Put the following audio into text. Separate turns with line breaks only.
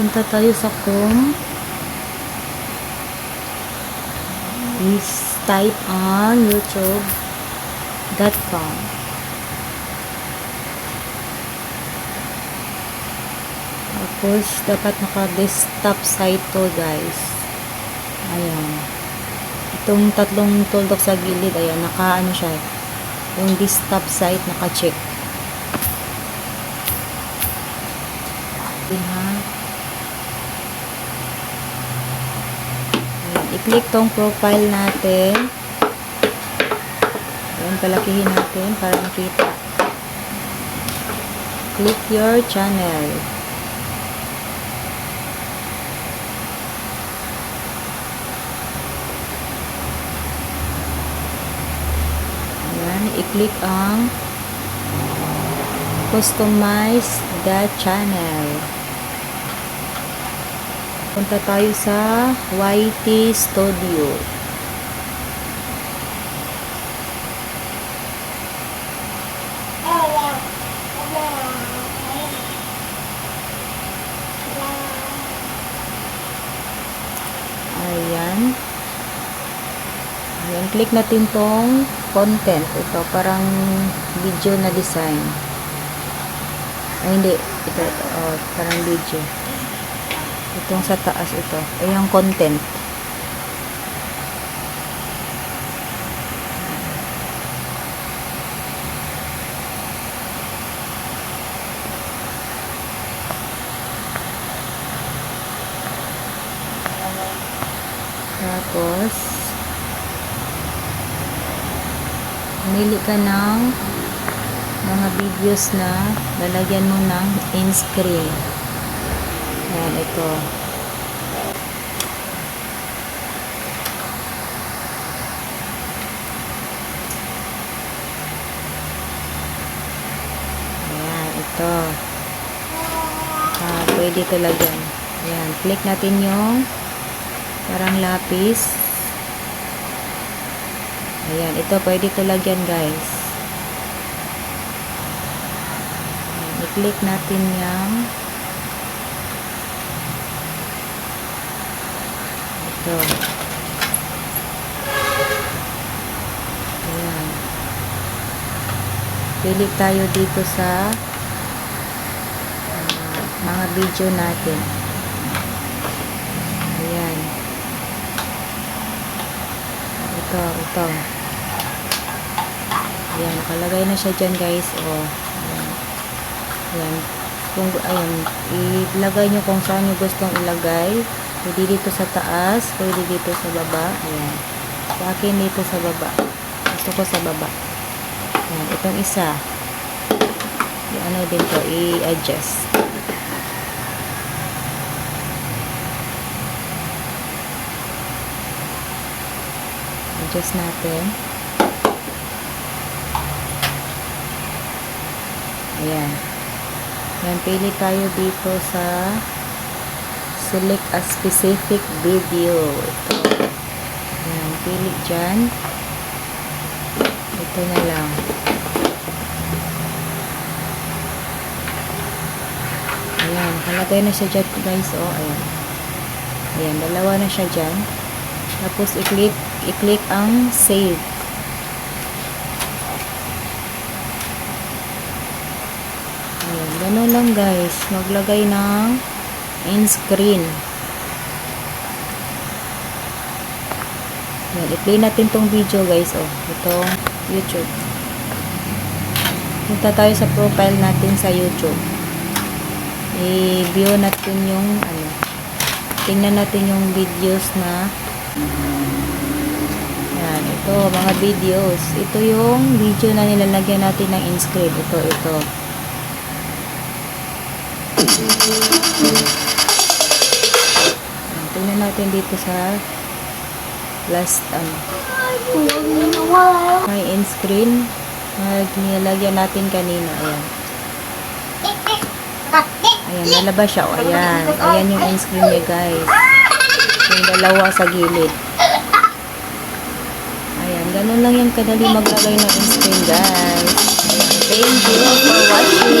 Punta tayo sa Chrome. Please type on youtube.com. Tapos, dapat naka-desktop site to, guys. Ayan. Itong tatlong tuldok sa gilid, ayan, naka-ano siya. Yung desktop site, naka-check. Ayan, ha. Ayan, i-click tong profile natin. Ayan, palakihin natin para makita. Click your channel. Ayan, i-click ang customize the channel. Punta tayo sa YT Studio. Ayan. Ayan, click natin tong content. Ito, parang video na design. Ay, hindi. Ito, ito. Oh, parang video. Itong sa taas ito. Ay, yung content. Tapos, Pumili ka ng mga videos na lalagyan mo ng in-screen. Ayan, ito. Ayan, ito. Ah, pwede ito lagyan. Ayan, click natin yung parang lapis. Ayan, ito pwede ito lagyan guys. I-click natin yung ito. Ayan. Pili tayo dito sa ah, mga video natin. Ayan. Ito, ito. Ayan, nakalagay na siya dyan guys. O, ayan. Ayan. Kung, ayan, ilagay nyo kung saan nyo gustong ilagay. Pwede dito sa taas, pwede dito sa baba. Ayan. Sa akin dito sa baba. Gusto ko sa baba. Ayan, itong isa. I-ano din to, i-adjust. Adjust natin. Ayan. Ayan, pili tayo dito sa select a specific video. Ito. Ayan, pili dyan. Ito na lang. Ayan, nakalagay na siya dyan guys. Oh, ayan. Ayan, dalawa na siya dyan. Tapos, i-click, i-click ang save. Ayan, ganun lang guys. Maglagay ng in screen. Ayan, i-play natin tong video guys. Oh, itong YouTube. Punta tayo sa profile natin sa YouTube. I-view natin yung ano. Tingnan natin yung videos na yan, ito, mga videos. Ito yung video na nilalagyan natin ng in-screen. Ito, ito. Yan, tingnan natin dito sa last, ano, may in-screen na nilalagyan natin kanina. Ayan. Ayan, nalabas siya. O, ayan. Ayan yung in-screen niya, guys. Yung dalawa sa gilid. Ayan, ganun lang yung kadali maglagay ng in-screen, guys. Ayan, thank you for watching.